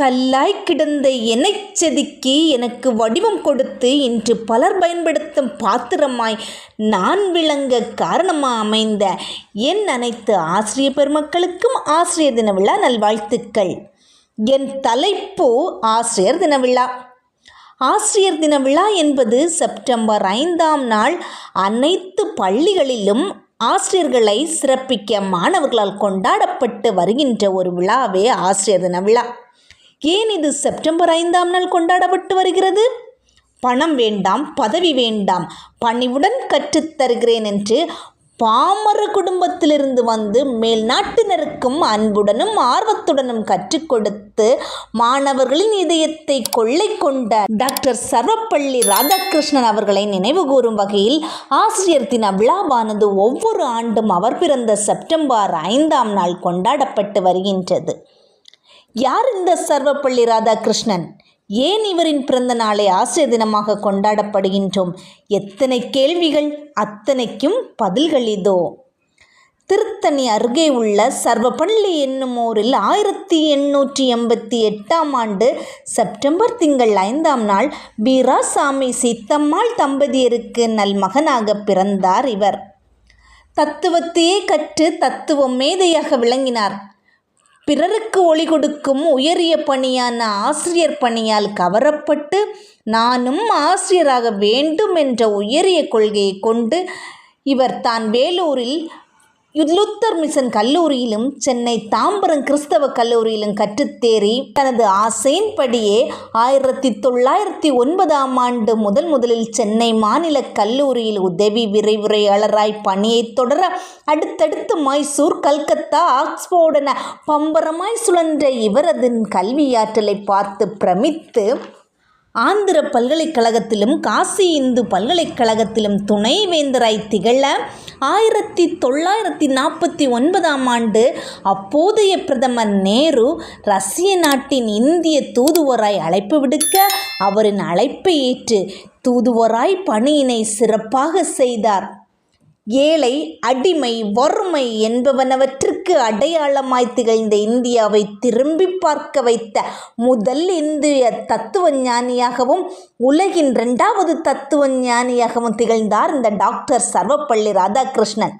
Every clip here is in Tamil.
கல்லாய் கிடந்த என்னைச் செதுக்கி எனக்கு வடிவம் கொடுத்து இன்று பலர் பயன்படுத்தும் பாத்திரமாய் நான் விளங்க காரணமாக அமைந்த என் அனைத்து ஆசிரிய பெருமக்களுக்கும் ஆசிரியர் தின விழா நல்வாழ்த்துக்கள். என் தலைப்பு ஆசிரியர் தின விழா. ஆசிரியர் தின விழா என்பது செப்டம்பர் ஐந்தாம் நாள் அனைத்து பள்ளிகளிலும் ஆசிரியர்களை சிறப்பிக்க மாணவர்களால் கொண்டாடப்பட்டு வருகின்ற ஒரு விழாவே ஆசிரியர் தின விழா. ஏன் இது செப்டம்பர் ஐந்தாம் நாள் கொண்டாடப்பட்டு வருகிறது? பணம் வேண்டாம் பதவி வேண்டாம் பணிவுடன் கற்றுத் தருகிறேன் என்று பாமர குடும்பத்திலிருந்து வந்து மேல் நாட்டினருக்கும் அன்புடனும் ஆர்வத்துடனும் கற்றுக் கொடுத்து மாணவர்களின் இதயத்தை கொள்ளை கொண்ட டாக்டர் சர்வப்பள்ளி ராதாகிருஷ்ணன் அவர்களை நினைவு கூறும் வகையில் ஆசிரியர் தின விழாவானது ஒவ்வொரு ஆண்டும் அவர் பிறந்த செப்டம்பர் ஐந்தாம் நாள் கொண்டாடப்பட்டு வருகின்றது. யார் இந்த சர்வப்பள்ளி ராதாகிருஷ்ணன்? ஏன் இவரின் பிறந்த நாளை ஆசிரியர் தினமாக கொண்டாடப்படுகின்றோம்? எத்தனை கேள்விகள் அத்தனைக்கும் பதில்கள் இதோ. திருத்தணி அருகே உள்ள சர்வப்பள்ளி என்னும் ஊரில் ஆயிரத்தி எண்ணூற்றி எண்பத்தி எட்டாம் ஆண்டு செப்டம்பர் திங்கள் ஐந்தாம் நாள் வீராசாமி சீத்தம்மாள் தம்பதியருக்கு நல் மகனாக பிறந்தார் இவர். தத்துவத்தையே கற்று தத்துவ மேதையாக விளங்கினார். பிறருக்கு ஒளி கொடுக்கும் உயரிய பணியான ஆசிரியர் பணியால் கவரப்பட்டு நானும் ஆசிரியராக வேண்டும் என்ற உயரிய கொள்கையை கொண்டு இவர் தான் வேலூரில் லுத்தர் மிஷன் கல்லூரியிலும் சென்னை தாம்பரம் கிறிஸ்தவ கல்லூரியிலும் கற்றுத்தேறி தனது ஆசையின்படியே ஆயிரத்தி தொள்ளாயிரத்தி ஒன்பதாம் ஆண்டு முதல் முதலில் சென்னை மாநில கல்லூரியில் உதவி விரைவுரையாளராய் பணியை தொடர அடுத்தடுத்து மைசூர் கல்கத்தா ஆக்ஸ்போர்ட் என பம்பரமாய் சுழன்ற இவரது கல்வியாற்றலை பார்த்து பிரமித்து ஆந்திர பல்கலைக்கழகத்திலும் காசி இந்து பல்கலைக்கழகத்திலும் துணைவேந்தராய் திகழ ஆயிரத்தி தொள்ளாயிரத்தி நாற்பத்தி ஒன்பதாம் ஆண்டு அப்போதைய பிரதமர் நேரு ரஷ்ய நாட்டின் இந்திய தூதுவராய் அழைப்பு விடுக்க அவரின் அழைப்பை ஏற்று தூதுவராய் பணியினை சிறப்பாக செய்தார். ஏழை அடிமை வறுமை என்பவனவற்றுக்கு அடையாளமாய் திகழ்ந்த இந்தியாவை திரும்பி பார்க்க வைத்த முதல் இந்திய தத்துவ ஞானியாகவும் உலகின் இரண்டாவது தத்துவ ஞானியாகவும் திகழ்ந்தார் இந்த டாக்டர் சர்வப்பள்ளி ராதாகிருஷ்ணன்.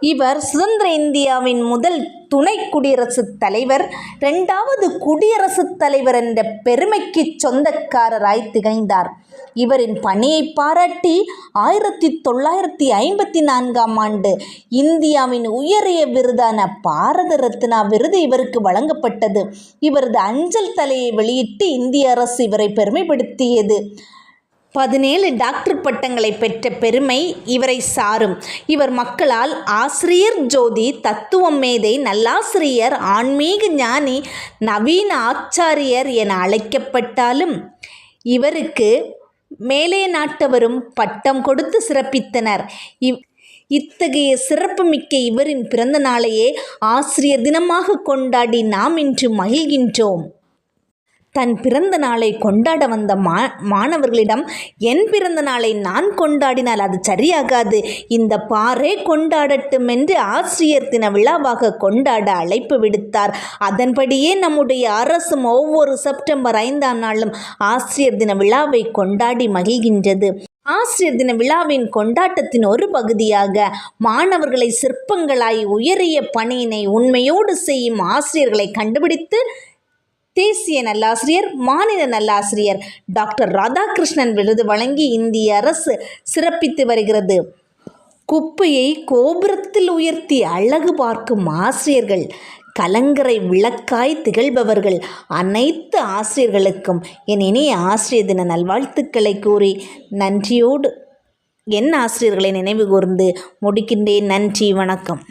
இவர் சுதந்திர இந்தியாவின் முதல் துணை குடியரசுத் தலைவர் ரெண்டாவது குடியரசுத் தலைவர் என்ற பெருமைக்கு சொந்தக்காரராய் திகழ்ந்தார். இவரின் பணியை பாராட்டி ஆயிரத்தி தொள்ளாயிரத்தி ஐம்பத்தி நான்காம் ஆண்டு இந்தியாவின் உயரிய விருதான பாரத ரத்னா விருது இவருக்கு வழங்கப்பட்டது. இவரது அஞ்சல் தலையை வெளியிட்டு இந்திய அரசு இவரை பெருமைப்படுத்தியது. பதினேழு டாக்டர் பட்டங்களை பெற்ற பெருமை இவரை சாரும். இவர் மக்களால் ஆசிரியர் ஜோதி தத்துவம் மேதை நல்லாசிரியர் ஆன்மீக ஞானி நவீன ஆச்சாரியர் என அழைக்கப்பட்டாலும் இவருக்கு மேலே நாட்டவரும் பட்டம் கொடுத்து சிறப்பித்தனர். இவ் இத்தகைய சிறப்புமிக்க இவரின் பிறந்த நாளையே ஆசிரியர் தினமாக கொண்டாடி நாம் இன்று மகிழ்கின்றோம். தன் பிறந்த நாளை கொண்டாட வந்த மா மாணவர்களிடம் என் பிறந்த நாளை நான் கொண்டாடினால் அது சரியாகாது. இந்த பாரே கொண்டாடட்டும் என்று ஆசிரியர் தின விழாவாக கொண்டாட அழைப்பு விடுத்தார். அதன்படியே நம்முடைய அரசும் ஒவ்வொரு செப்டம்பர் ஐந்தாம் நாளும் ஆசிரியர் தின விழாவை கொண்டாடி மகிழ்கின்றது. ஆசிரியர் தின விழாவின் கொண்டாட்டத்தின் ஒரு பகுதியாக மாணவர்களை சிற்பங்களாய் உயரிய பணியினை உண்மையோடு செய்யும் ஆசிரியர்களை கண்டுபிடித்து தேசிய நல்லாசிரியர் மாநில நல்லாசிரியர் டாக்டர் ராதாகிருஷ்ணன் விருது வழங்கி இந்திய அரசு சிறப்பித்து வருகிறது. குப்பையை கோபுரத்தில் உயர்த்தி அழகு பார்க்கும் ஆசிரியர்கள் கலங்கரை விளக்காய் திகழ்பவர்கள் அனைத்து ஆசிரியர்களுக்கும் என் இனிய ஆசிரியர் தின நல்வாழ்த்துக்களை கூறி நன்றியோடு என் ஆசிரியர்களை நினைவு கூர்ந்து முடிக்கின்றேன். நன்றி வணக்கம்.